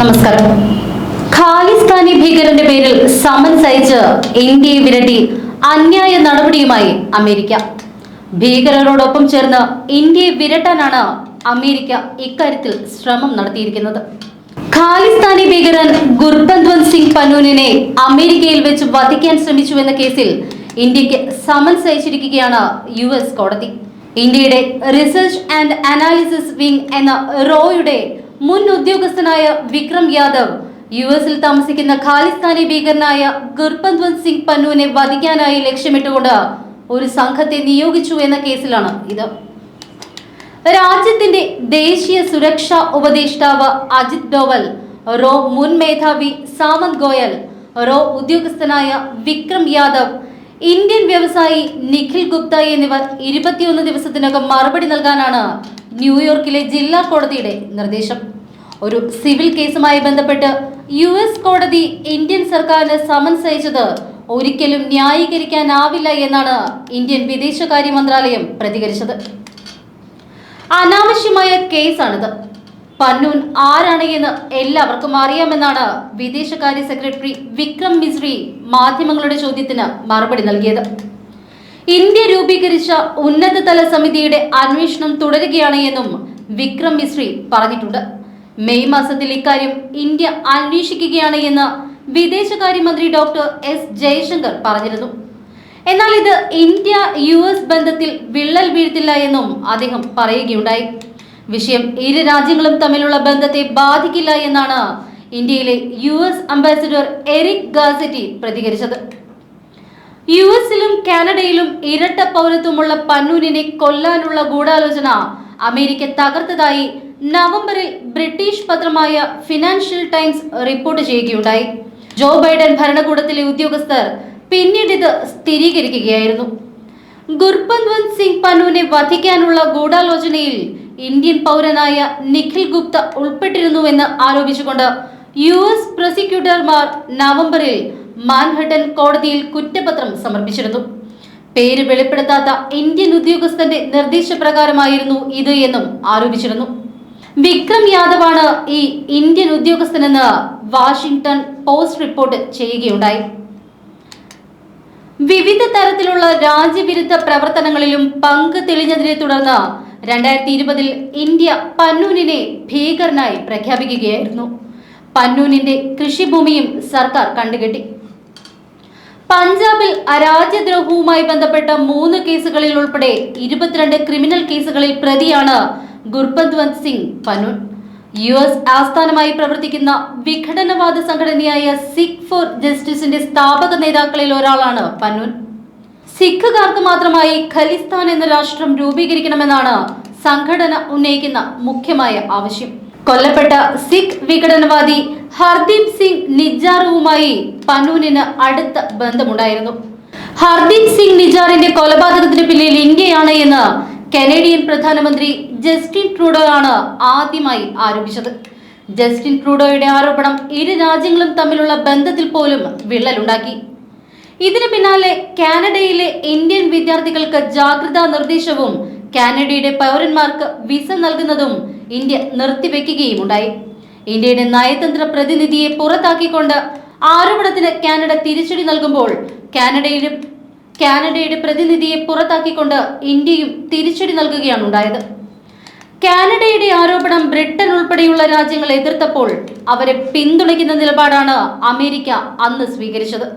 നമസ്കാരം. ഖാലിസ്ഥാനി ഭീകരന്റെ പേരിൽ സമൻസ് അയച്ച് ഇന്ത്യയെ വിരട്ടി അന്യായ നടപടിയുമായി അമേരിക്ക. ഭീകരരോടൊപ്പം ചേർന്ന് ഇന്ത്യയെ വിരട്ടാനാണ് അമേരിക്ക ഇക്കാര്യത്തിൽ ശ്രമം നടത്തിയിരിക്കുന്നത്. ഖാലിസ്ഥാനി ഭീകരൻ ഗുർബന്ത്വന്ത് സിംഗ് പനൂനിനെ അമേരിക്കയിൽ വെച്ച് വധിക്കാൻ ശ്രമിച്ചു എന്ന കേസിൽ ഇന്ത്യയ്ക്ക് സമൻസ് അയച്ചിരിക്കുകയാണ് യു എസ് കോടതി. ഇന്ത്യയുടെ റിസർച്ച് ആൻഡ് അനാലിസിസ് വിംഗ് എന്ന റോയുടെ മുൻ ഉദ്യോഗസ്ഥനായ വിക്രം യാദവ് യു എസിൽ താമസിക്കുന്ന ഖാലിസ്ഥാനി ഭീകരനായ ഗുർപന്ത്വന്ത് സിംഗ് പന്നുവിനെ വധിക്കാനായി ലക്ഷ്യമിട്ടുകൊണ്ട് ഒരു സംഘത്തെ നിയോഗിച്ചു എന്ന കേസിലാണ് ഇത്. രാജ്യത്തിന്റെ ദേശീയ സുരക്ഷാ ഉപദേഷ്ടാവ് അജിത് ഡോവൽ റോ മുൻ മേധാവി സാമന്ത് ഗോയൽ റോ ഉദ്യോഗസ്ഥനായ വിക്രം യാദവ് ഇന്ത്യൻ വ്യവസായി നിഖിൽ ഗുപ്ത എന്നിവർ ഇരുപത്തിയൊന്ന് ദിവസത്തിനകം മറുപടി നൽകാനാണ് ന്യൂയോർക്കിലെ ജില്ലാ കോടതിയുടെ നിർദ്ദേശം. ഒരു സിവിൽ കേസുമായി ബന്ധപ്പെട്ട് യു എസ് കോടതി ഇന്ത്യൻ സർക്കാരിന് സമൻസ് അയച്ചത് ഒരിക്കലും ന്യായീകരിക്കാനാവില്ല എന്നാണ് ഇന്ത്യൻ വിദേശകാര്യ മന്ത്രാലയം പ്രതികരിച്ചത്. അനാവശ്യമായ കേസാണിത്. പന്നൂൻ ആരാണ് എന്ന് എല്ലാവർക്കും അറിയാമെന്നാണ് വിദേശകാര്യ സെക്രട്ടറി വിക്രം മിശ്രി മാധ്യമങ്ങളുടെ ചോദ്യത്തിന് മറുപടി നൽകിയത്. ഇന്ത്യ രൂപീകരിച്ച ഉന്നതതല സമിതിയുടെ അന്വേഷണം തുടരുകയാണ് എന്നും വിക്രം മിശ്രി പറഞ്ഞിട്ടുണ്ട്. മെയ് മാസത്തിൽ ഇക്കാര്യം ഇന്ത്യ അന്വേഷിക്കുകയാണ് എന്ന് വിദേശകാര്യമന്ത്രി ഡോക്ടർ എസ് ജയശങ്കർ പറഞ്ഞിരുന്നു. എന്നാൽ ഇത് ഇന്ത്യ യു എസ് ബന്ധത്തിൽ വിള്ളൽ വീഴ്ത്തില്ല എന്നും അദ്ദേഹം പറയുകയുണ്ടായി. വിഷയം ഇരു രാജ്യങ്ങളും തമ്മിലുള്ള ബന്ധത്തെ ബാധിക്കില്ല എന്നാണ് ഇന്ത്യയിലെ U S ambassador Eric Garcetti പ്രതികരിച്ചത്. യു എസിലും കാനഡയിലും ഇരട്ട പൗരത്വമുള്ള പന്നൂരിനെ കൊല്ലാനുള്ള ഗൂഢാലോചന അമേരിക്ക തകർത്തതായി നവംബറിൽ ബ്രിട്ടീഷ് പത്രമായ ഫിനാൻഷ്യൽ ടൈംസ് റിപ്പോർട്ട് ചെയ്യുകയുണ്ടായി. ജോ ബൈഡൻ ഭരണകൂടത്തിലെ ഉദ്യോഗസ്ഥർ പിന്നീട് ഇത് സ്ഥിരീകരിക്കുകയായിരുന്നു. ഗുർബന്ത്വന്ത് സിംഗ് പനുവിനെ വധിക്കാനുള്ള ഗൂഢാലോചനയിൽ ഇന്ത്യൻ പൗരനായ നിഖിൽ ഗുപ്ത ഉൾപ്പെട്ടിരുന്നുവെന്ന് ആരോപിച്ചുകൊണ്ട് യു എസ് പ്രോസിക്യൂട്ടർമാർ നവംബറിൽ മാൻഹട്ടൻ കോടതിയിൽ കുറ്റപത്രം സമർപ്പിച്ചിരുന്നു. പേര് വെളിപ്പെടുത്താത്ത ഇന്ത്യൻ ഉദ്യോഗസ്ഥന്റെ നിർദ്ദേശപ്രകാരമായിരുന്നു ഇത് എന്നും ആരോപിച്ചിരുന്നു. വിക്രം യാദവാണ് ഈ ഇന്ത്യൻ ഉദ്യോഗസ്ഥനെന്ന് വാഷിംഗ്ടൺ പോസ്റ്റ് റിപ്പോർട്ട് ചെയ്യുകയുണ്ടായി. വിവിധ തരത്തിലുള്ള രാജ്യവിരുദ്ധ പ്രവർത്തനങ്ങളിലും പങ്ക് തെളിഞ്ഞതിനെ തുടർന്ന് രണ്ടായിരത്തി ഇരുപതിൽ ഇന്ത്യ പന്നൂനിനെ ഭീകരനായി പ്രഖ്യാപിക്കുകയായിരുന്നു. പന്നൂനിന്റെ കൃഷിഭൂമിയും സർക്കാർ കണ്ടുകെട്ടി. പഞ്ചാബിൽ അരാജ്യദ്രോഹവുമായി ബന്ധപ്പെട്ട മൂന്ന് കേസുകളിൽ ഉൾപ്പെടെ ഇരുപത്തിരണ്ട് ക്രിമിനൽ കേസുകളിൽ പ്രതിയാണ് ഗുർബന്ത്വന്ത് സിംഗ് പന്നൂൻ യു എസ് ആസ്ഥാനമായി പ്രവർത്തിക്കുന്ന വിഘടനവാദ സംഘടനയായ സിഖ് ഫോർ ജസ്റ്റിസിന്റെ സ്ഥാപക നേതാക്കളിൽ ഒരാളാണ് പനുൻ. സിഖുകാർക്ക് മാത്രമായി ഖലിസ്ഥാൻ എന്ന രാഷ്ട്രം രൂപീകരിക്കണമെന്നാണ് സംഘടന ഉന്നയിക്കുന്ന മുഖ്യമായ ആവശ്യം. കൊല്ലപ്പെട്ട സിഖ് വിഘടനവാദി ഹർദീപ് സിംഗ് നിജാറുവുമായി പനൂനിന് അടുത്ത ബന്ധമുണ്ടായിരുന്നു. ഹർദീപ് സിംഗ് നിജാറിന്റെ കൊലപാതകത്തിന് പിന്നിൽ ഇന്ത്യയാണ് എന്ന് കനേഡിയൻ പ്രധാനമന്ത്രി ജസ്റ്റിൻ ട്രൂഡോ ആണ് ആദ്യമായി ആരോപിച്ചത്. ജസ്റ്റിൻ ട്രൂഡോയുടെ ആരോപണം ഇരു രാജ്യങ്ങളും തമ്മിലുള്ള ബന്ധത്തിൽ പോലും വിള്ളലുണ്ടാക്കി. ഇതിന് പിന്നാലെ കാനഡയിലെ ഇന്ത്യൻ വിദ്യാർത്ഥികൾക്ക് ജാഗ്രതാ നിർദ്ദേശവും കാനഡയുടെ പൗരന്മാർക്ക് വിസ നൽകുന്നതും ഇന്ത്യ നിർത്തിവെക്കുകയും ഉണ്ടായി ഇന്ത്യയുടെ നയതന്ത്ര പ്രതിനിധിയെ പുറത്താക്കിക്കൊണ്ട് ആരോപണത്തിന് കാനഡ തിരിച്ചടി നൽകുമ്പോൾ കാനഡയിലും കാനഡയുടെ പ്രതിനിധിയെ പുറത്താക്കിക്കൊണ്ട് ഇന്ത്യയും തിരിച്ചടി നൽകുകയാണ് ഉണ്ടായത് കാനഡയുടെ ആരോപണം ബ്രിട്ടൻ ഉൾപ്പെടെയുള്ള രാജ്യങ്ങൾ എതിർത്തപ്പോൾ അവരെ പിന്തുണയ്ക്കുന്ന നിലപാടാണ് അമേരിക്ക അന്ന് സ്വീകരിച്ചത്.